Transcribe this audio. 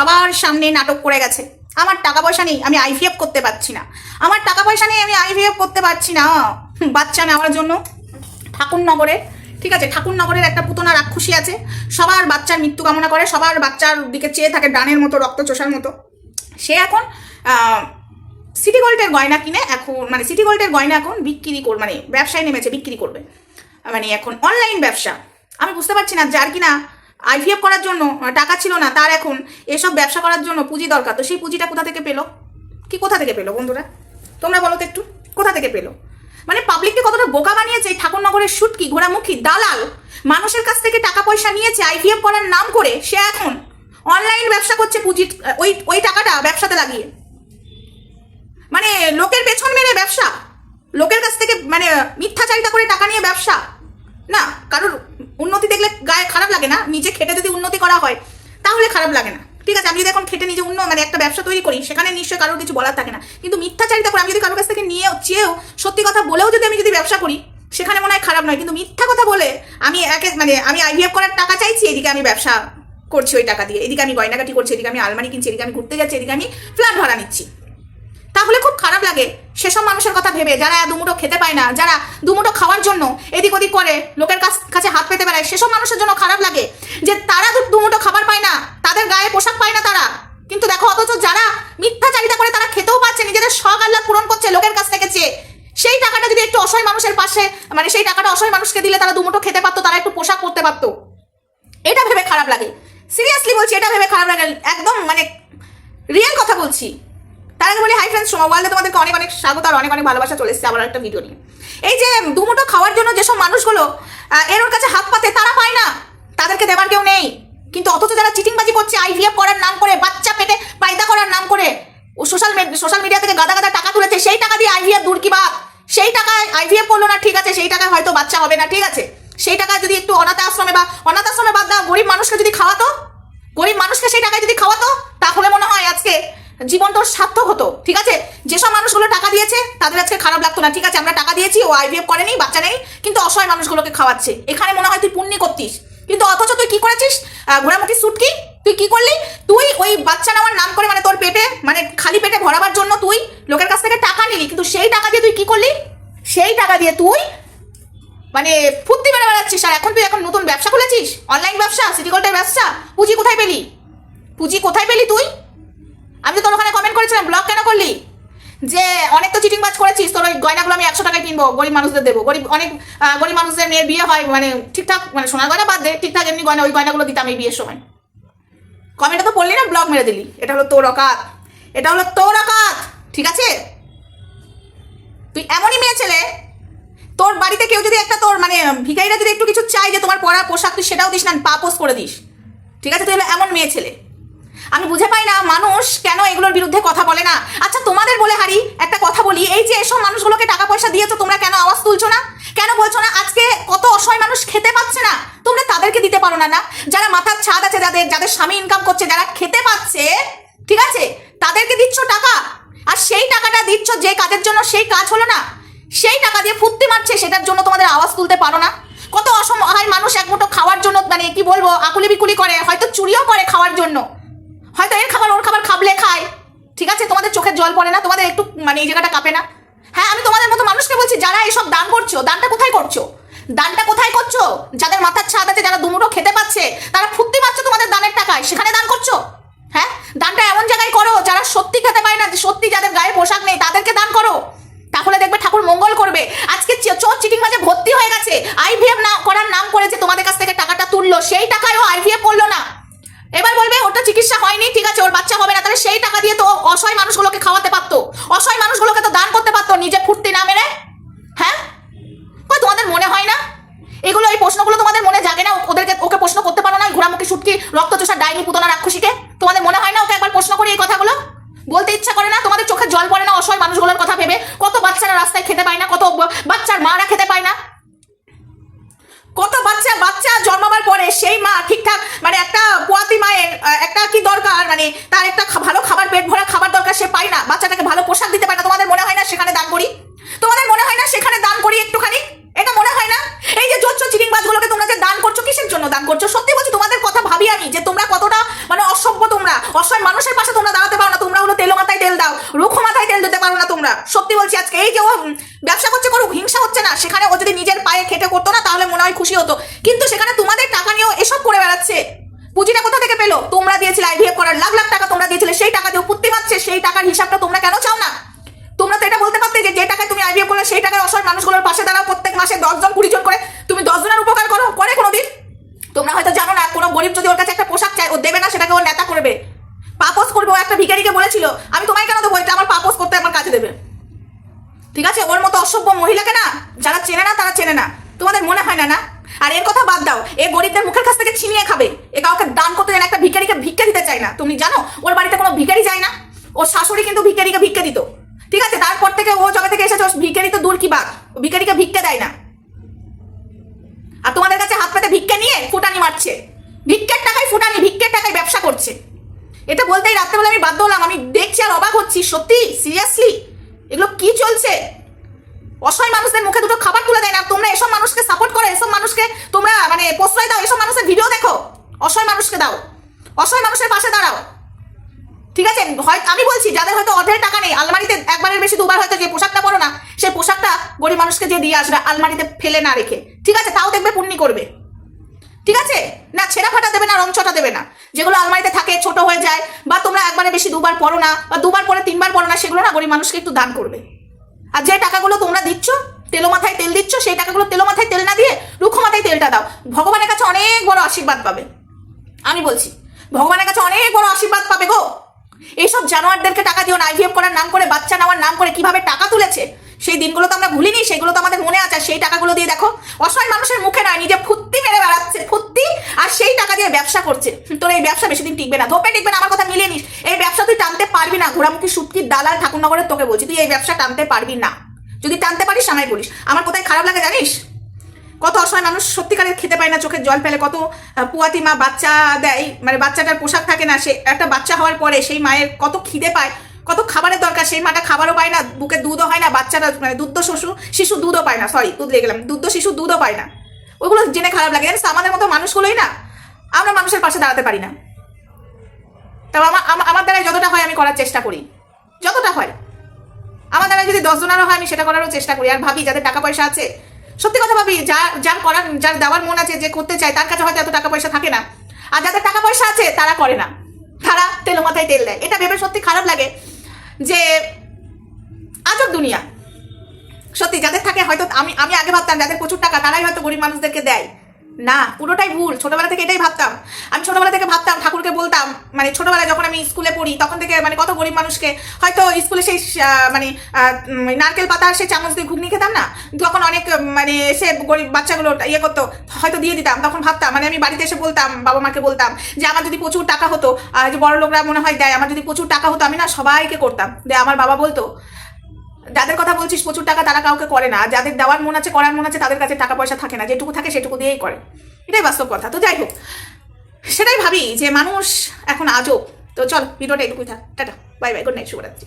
সবার সামনে নাটক করে গেছে। আমার টাকা পয়সা নেই, আমি আইভিএফ করতে পারছি না। আমার টাকা পয়সা নেই, আমি আইভিএফ করতে পারছি না। বাচ্চা নেওয়ার জন্য ঠাকুরনগরে, ঠিক আছে, ঠাকুরনগরের একটা পুতনা রাক্ষসী আছে। সবার বাচ্চার মৃত্যু কামনা করে, সবার বাচ্চার দিকে চেয়ে থাকে ডানের মতো, রক্ত চোষার মতো। সে এখন সিটি গোল্ডের গয়না কিনে এখন মানে সিটি গোল্ডের গয়না এখন বিক্রি কর মানে ব্যবসায় নেমেছে, বিক্রি করবে। মানে এখন অনলাইন ব্যবসা। আমি বুঝতে পারছি না যার কিনা আইভিএফ করার জন্য টাকা ছিল না, তার এখন এসব ব্যবসা করার জন্য পুঁজি দরকার। তো সেই পুঁজিটা কোথা থেকে পেল? কি কোথা থেকে পেল বন্ধুরা? তোমরা বলো তো একটু, কোথা থেকে পেল? মানে পাবলিককে কতটা বোকা বানিয়েছে, ঠাকুরনগরের সুটকি ঘোড়ামুখী, দালাল, মানুষের কাছ থেকে টাকা পয়সা নিয়েছে আইভিএফ করার নাম করে, সে এখন অনলাইন ব্যবসা করছে পুঁজি ওই ওই টাকাটা ব্যবসাতে লাগিয়ে। মানে লোকের পেছন মেরে ব্যবসা, লোকের কাছ থেকে মানে মিথ্যাচারিতা করে টাকা নিয়ে ব্যবসা, না, কারোর উন্নতি দেখলে গায়ে খারাপ লাগে না, নিজে খেটে যদি উন্নতি করা হয়, তাহলে খারাপ লাগে না। ঠিক আছে, আমি যদি এখন খেটে নিজে উন্ন মানে একটা ব্যবসা তৈরি করি, সেখানে নিশ্চয়ই কারোর কিছু বলার থাকে না। কিন্তু মিথ্যাচারিতা করে, আমি যদি কারোর কাছ থেকে নিয়ে চেয়েও, সত্যি কথা বলেও যদি আমি যদি ব্যবসা করি, সেখানে মনে হয় খারাপ নয়। কিন্তু মিথ্যা কথা বলে আমি একে মানে আমি আইভিএফ করার টাকা চাইছি, এদিকে আমি ব্যবসা করছি ওই টাকা দিয়ে। এদিকে আমি গয়নাকাটি করছি, এদিকে আমি আলমারি কিনছি, এদিকে আমি ঘুরতে যাচ্ছি, এদিকে আমি ফ্ল্যাট ভাড়া নিচ্ছি। তাহলে খুব খারাপ লাগে। সেসব মানুষের কথা ভেবে যারা দুমুটো খেতে পায় না, যারা দুমুটো খাওয়ার জন্য এদিক ওদিক করে, লোকের কাছ- হাত পেতে বেড়ায়, সেসব মানুষের জন্য খারাপ লাগে যে তারা দুমুটো খাবার পায় না, তাদের গায়ে পোশাক পায় না তারা। কিন্তু দেখো, অথচ যারা মিথ্যাচারিতা করে তারা খেতেও পাচ্ছে, নিজেদের শখ আল্লাহ পূরণ করছে লোকের কাছ থেকে চেয়ে। সেই টাকাটা যদি একটু অসহায় মানুষের পাশে মানে সেই টাকাটা অসহায় মানুষকে দিলে তারা দুমুটো খেতে পারতো, তারা একটু পোশাক করতে পারতো। এটা ভেবে খারাপ লাগে। সিরিয়াসলি বলছি, এটা ভেবে খারাপ লাগে। একদম মানে রিয়েল কথা বলছি। তার আগে বলি হাই ফ্রেন্ডস সোমা ওয়ার্ল্ডে তোমাদেরকে অনেক অনেক স্বাগত আর অনেক অনেক ভালোবাসা চলে এসেছে আবার একটা ভিডিও নিয়ে। এই যে দুমুটো খাওয়ার জন্য যেসব মানুষগুলো এর ওর কাছে হাত পাতে, তারা পায় না। তাদেরকে দেবার কেউ নেই। কিন্তু অথচ যারা চিটিংবাজি করছে আইভিএফ করার নাম করে, বাচ্চা পেটে পায়দা করার নাম করে, ও সোশ্যাল সোশ্যাল মিডিয়া থেকে গাদা গাদা টাকা তুলেছে, সেই টাকা দিয়ে আইভিএফ দূর কি বাদ সেই টাকায় আইভিএফ করল না, ঠিক আছে, সেই টাকায় হয়তো বাচ্চা হবে না, ঠিক আছে। সেই টাকায় যদি একটু অনাথ আশ্রমে বা অনাথ আশ্রমে বাদ দাও, গরিব মানুষকে যদি খাওয়াতো, গরিব মানুষকে সেই টাকায় যদি খাওয়াতো তাহলে মনে হয় আজকে জীবন তোর সার্থক হতো, ঠিক আছে? যেসব মানুষগুলো টাকা দিয়েছে, তাদের আজকে খারাপ লাগতো না, ঠিক আছে? আমরা টাকা দিয়েছি, ও আইভিএফ করেনি, বাচ্চা নেই, কিন্তু অসহায় মানুষগুলোকে খাওয়াচ্ছে। এখানে মনে হয় তুই পুণ্যি করতিস। কিন্তু অথচ তুই কি করেছিস? ঘোড়ামুখী সুটকি তুই কি করলি? তুই ওই বাচ্চা নেওয়ার নাম করে মানে তোর পেটে মানে খালি পেটে ভরাবার জন্য তুই লোকের কাছ থেকে টাকা নিলি, কিন্তু সেই টাকা দিয়ে তুই কি করলি? সেই টাকা দিয়ে তুই মানে ফুর্তি মেরে বেড়াচ্ছিস। আর এখন তুই এখন নতুন ব্যবসা খুলেছিস? অনলাইন ব্যবসা সিটি গোল্ডের ব্যবসা? পুঁজি কোথায় পেলি? পুঁজি কোথায় পেলি তুই? আমি তো তোর ওখানে কমেন্ট করেছিলাম ব্লগ কেন করলি? যে অনেক তো চিটিং বাজ করেছিস, তোর ওই গয়নাগুলো আমি একশো টাকায় কিনবো, গরিব মানুষদের দেবো। গরিব, অনেক গরিব মানুষদের মেয়ের বিয়ে হয় মানে ঠিকঠাক মানে সোনার গয়না বাদ দে, ঠিকঠাক এমনি গয়না, ওই গয়নাগুলো দিতাম এই বিয়ের সময়। কমেন্টটা তো পড়লি না ব্লগ মেরে দিলি। এটা হলো তোর অকাত। এটা হলো তোর অকাত, ঠিক আছে? তুই এমনই মেয়ে ছেলে, তোর বাড়িতে কেউ যদি একটা তোর মানে ভিখারিরা যদি একটু কিছু চাই যে তোমার পরা পোশাক তুই সেটাও দিস না পাপোস করে দিস। ঠিক আছে? তুই হলো এমন মেয়ে ছেলে। আমি বুঝে পাই না মানুষ কেন এগুলোর বিরুদ্ধে কথা বলে না। আচ্ছা তোমাদের বলে হারি, একটা কথা বলি, এই যে এসব মানুষগুলোকে টাকা পয়সা দিয়েছ তোমরা কেন আওয়াজ তুলছো না? কেন বলছো না, আজকে কত অসহায় মানুষ খেতে পাচ্ছে না? তোমরা তাদেরকে দিতে পারো না না? যারা মাথার ছাদ আছে, যাদের যাদের স্বামী ইনকাম করছে, যারা খেতে পাচ্ছে, ঠিক আছে? তাদেরকে দিচ্ছ টাকা। আর সেই টাকাটা দিচ্ছ যে কাজের জন্য সেই কাজ হলো না। সেই টাকা দিয়ে ফুর্তি মারছে, সেটার জন্য তোমাদের আওয়াজ তুলতে পারো না। কত অসহায় মানুষ এক মুঠো খাওয়ার জন্য মানে কি বলব আকুলি বিকুলি করে, হয়তো চুরিও করে খাওয়ার জন্য। হয়তো এর খাবার, ওর খাবার খাবলে খায়। ঠিক আছে? তোমাদের চোখের জল পড়ে না? তোমাদের একটু মানে এই জায়গাটা কাঁপে না? হ্যাঁ আমি তোমাদের মতো মানুষকে বলছি, যারা এইসব দান করছ, দানটা কোথায় করছ? দানটা কোথায় করছ? যাদের মাথার ছাদ আছে, যারা দুমুটো খেতে পাচ্ছে তারা ফুর্তি পাচ্ছে তোমাদের দানের টাকায়। সেখানে দান করছ? হ্যাঁ? দানটা এমন জায়গায় করো, যারা সত্যি খেতে পায় না সত্যি যাদের গায়ে পোশাক নেই, তাদেরকে দান করো। তাহলে দেখবে ঠাকুর মঙ্গল করবে। আজকে চোর চিটিং মাঝে ভর্তি হয়ে গেছে। আইভিএফ না, করার নাম করেছে তোমাদের কাছ থেকে টাকাটা তুললো। সেই টাকায়ও আইভিএফ করল না। এবার বলবে ওটা চিকিৎসা হয়নি, ঠিক আছে, ওর বাচ্চা হবে না। তাহলে সেই টাকা দিয়ে তো অসহায় মানুষগুলোকে খাওয়াতে পারতো। অসহায় মানুষগুলোকে তো দান করতে পারতো, নিজে ফুর্তি না মেরে। হ্যাঁ? কই, তোমাদের মনে হয় না? এগুলো, এই প্রশ্নগুলো তোমাদের মনে জাগে না? ওদেরকে, ওকে প্রশ্ন করতে পারো না? ঘোড়ামুখী সুটকি, রক্তচোষা, ডাইনি পুতনা রাক্ষসীকে? তোমাদের মনে হয় না ওকে একবার প্রশ্ন করি এই কথাগুলো? বলতে ইচ্ছা করে না? তোমাদের চোখে জল পড়ে না অসহায় মানুষগুলোর কথা ভেবে? কত বাচ্চারা রাস্তায় খেতে পায় না? কত বাচ্চার মারা খেতে পায় না? কত বাচ্চা বাচ্চা জন্মাবার পরে সেই মা ঠিকঠাক মানে একটা পোয়াতি মায়ের একটা কি দরকার? মানে তার একটা ভালো খাবার, পেট ভরা খাবার দরকার সে পায় না। বাচ্চাটাকে ভালো পোশাক দিতে পারে না তোমাদের মনে হয় না সেখানে দান করি তোমাদের মনে হয় না সেখানে দান করি একটুখানি এটা মনে হয় না এই যে জোচ্চ চিরিংবাজগুলোকে তোমরা যে দান করছ কিসের জন্য দান করছ সত্যি বলছি তোমাদের কথা ভাবি আমি যে তোমরা কতটা মানে অসভ্য তোমরা অসহায় মানুষের পাশে তোমরা দাঁড়াতে পারো না তোমরা হলো তেলো মাথায় তেল দাও রুখ মাথায় তেল দিতে পারো না তোমরা সত্যি বলছি, আজকে এই যে ও ব্যবসা করছে করুক হিংসা হচ্ছে না। সেখানে ও যদি নিজের পায়ে খেটে করতো না, তাহলে মনে হয় খুশি হতো। কিন্তু সেখানে তোমাদের টাকা নিয়েও এসব করে বেড়াচ্ছে। পুঁজিটা কোথা থেকে পেল? তোমরা দিয়েছিলে আইভিএফ করার লাখ লাখ টাকা, তোমরা দিয়েছিলে সেই টাকা দিয়ে পুত্তি মারছে সেই টাকার হিসাবটা তোমরা কেন চাও না? তোমরা তো এটা বলতে পারতে যে যে টাকায় তুমি আইভিএফ করলে, সেই টাকায় অসহায় মানুষগুলোর পাশে দাঁড়াও, প্রত্যেক মাসে দশজন, কুড়ি জন করে। তুমি দশজনের উপকার করো, করে কোনোদিন। তোমরা হয়তো জানো না, কোনো গরিব যদি ওর কাছে একটা পোশাক চায়, ও দেবে না, সেটাকে ও নেতা করবে। পাপস করবে, ও একটা ভিখারিকে বলেছিল, আমি তোমায় কেন দেবো এটা আমার পাপস করতে আমার কাছে দেবে ঠিক আছে ওর মতো অসভ্য মহিলাকে না যারা চেনে না, তারা চেনে না। তোমাদের মনে হয় না না? আর এর কথা বাদ দাও। এ গরিবদের মুখের কাছ থেকে ছিনিয়ে খাবে। এ কাউকে দান করতে যায় একটা ভিখারিকে ভিক্ষা দিতে চায় না। তুমি জানো, ওর বাড়িতে কোনো ভিখারি যায় না? ওর শাশুড়ি কিন্তু ভিখারিকে ভিক্ষা দিত। ঠিক আছে, তারপর থেকে ও জবে থেকে এসেছে ও ভিখারি তো দূর কি বাদ ও ভিখারিকে ভিক্ষা দেয় না। আর তোমাদের কাছে হাত পাতে ভিক্ষা নিয়ে ফুটানি মারছে। ভিক্ষের টাকায় ফুটানি, ভিক্ষের টাকায় ব্যবসা করছে। এটা বলতেই রাত্রেবেলা আমি বাধ্য হলাম। আমি দেখছি আর অবাক হচ্ছি। সত্যি? সিরিয়াসলি? এগুলো কি চলছে? অসহায় মানুষদের মুখে দুটো খাবার তুলে দেয় না। তোমরা এসব মানুষকে সাপোর্ট করো, এসব মানুষকে তোমরা মানে প্রশ্রয় দাও, এসব মানুষের ভিডিও দেখো। অসহায় মানুষকে দাও। অসহায় মানুষের পাশে দাঁড়াও। ঠিক আছে? হয় আমি বলছি, যাদের হয়তো অর্ধের টাকা নেই, আলমারিতে একবারের বেশি, দুবার হয়তো যে পোশাকটা পরো না সেই পোশাকটা গরিব মানুষকে যে দিয়ে আসবে, আলমারিতে ফেলে না রেখে। ঠিক আছে? তাও দেখবে পুণ্যি করবে। ঠিক আছে? না, ছেঁড়া ফাটা দেবে না, রং চটা দেবে না। যেগুলো আলমারিতে থাকে, ছোট হয়ে যায়, বা তোমরা একবারে বেশি দুবার পড়ো না, বা দুবার পরে তিনবার পড়ো না, সেগুলো না গরিব মানুষকে একটু দান করবে। আর যে টাকাগুলো তোমরা দিচ্ছ, তেলো মাথায় তেল দিচ্ছ, সেই টাকাগুলো তেলো মাথায় তেল না দিয়ে রুক্ষ মাথায় তেলটা দাও। ভগবানের কাছে অনেক বড় আশীর্বাদ পাবে। আমি বলছি, ভগবানের কাছে অনেক বড় আশীর্বাদ পাবে গো। এইসব জানোয়ারদেরকে টাকা দিও না আইভিএফ করার নাম করে, বাচ্চা নেওয়ার নাম করে, কীভাবে টাকা তুলেছে, সেই দিনগুলো তো আমরা ভুলিনি, সেগুলো তো আমাদের মনে আছে সেই টাকাগুলো দিয়ে দেখো, অসহায় মানুষের মুখে নয়, নিজে ফুত্তি মেরে বেড়াচ্ছে ফুত্তি আর সেই টাকা দিয়ে ব্যবসা করছে। তোর এই ব্যবসা বেশি দিন টিকবে না, ধোপে টিকবে না, আমার কথা মিলিয়ে নিস। এই ব্যবসা টানতে পারবি না। ঘোড়ামুখী সুটকির দালাল ঠাকুরনগরের তোকে বলছি। তুই এই ব্যবসা টানতে পারবি না। যদি টানতে পারিস, আমায় বলিস। আমার কোথায় খারাপ লাগে জানিস? কত অসহায় মানুষ সত্যিকারের খেতে পায় না, চোখের জল ফেলে। কত পুয়াতি মা বাচ্চা দেয় মানে বাচ্চাটার পোশাক থাকে না, সে একটা বাচ্চা হওয়ার পরে সেই মায়ের কত খিদে পায়, কত খাবারের দরকার। সেই মাটা খাবারও পায় না, বুকে দুধও হয় না, বাচ্চাটা মানে দুধ শিশু শিশু দুধও পায় না। সরি দুধ লেগে গেলাম। দুধ শিশু দুধও পায় না। ওইগুলো জেনে খারাপ লাগে। জানিস আমাদের মতো মানুষগুলোই না, আমরা মানুষের পাশে দাঁড়াতে পারি না। তবে আমার আমার আমি করার চেষ্টা করি। যতটা হয়। আমার দ্বারা যদি দশ জনেরও হয়, আমি সেটা করারও চেষ্টা করি। আর ভাবি, যাদের টাকা পয়সা আছে, সত্যি কথা ভাবি যার যার করার, যার দেওয়ার মন আছে, যে করতে চায়, তার কাছে হয়তো এত টাকা পয়সা থাকে না। আর যাদের টাকা পয়সা আছে, তারা করে না। তারা তেল মাথায় তেল দেয়। এটা ভেবে সত্যি খারাপ লাগে যে, আজব দুনিয়া। সত্যি, যাদের থাকে হয়তো আমি আমি আগে ভাবতাম, যাদের প্রচুর টাকা, তারাই হয়তো গরিব মানুষদেরকে দেয়। না, পুরোটাই ভুল। ছোটবেলা থেকে এটাই ভাবতাম। আমি ছোটবেলা থেকে ভাবতাম, ঠাকুরকে বলতাম মানে ছোটবেলায় যখন আমি স্কুলে পড়ি, তখন থেকে মানে কত গরিব মানুষকে, হয়তো স্কুলে সেই মানে নারকেল পাতা সেই চামচ দিয়ে ঘুগনি খেতাম না? তখন অনেক মানে সে গরিব বাচ্চাগুলো ইয়ে করতো, হয়তো দিয়ে দিতাম, তখন ভাবতাম মানে আমি বাড়িতে এসে বলতাম, বাবা মাকে বলতাম যে, আমার যদি প্রচুর টাকা হতো যে বড় লোকরা মনে হয় দেয়, আমার যদি প্রচুর টাকা হতো, আমি না সবাইকে করতাম। দে আমার বাবা বলতো যাদের কথা বলছিস প্রচুর টাকা তারা কাউকে করে না। যাদের দেওয়ার মন আছে, করার মন আছে, তাদের কাছে টাকা পয়সা থাকে না। যেটুকু থাকে সেটুকু দিয়েই করে। এটাই বাস্তব কথা। তো যাই হোক, সেটাই ভাবি যে মানুষ এখন আজও তো চল, ভিডিওটা এটুকুই থাক। টাটা। বাই বাই গুড নাইট শুভরাত্রি।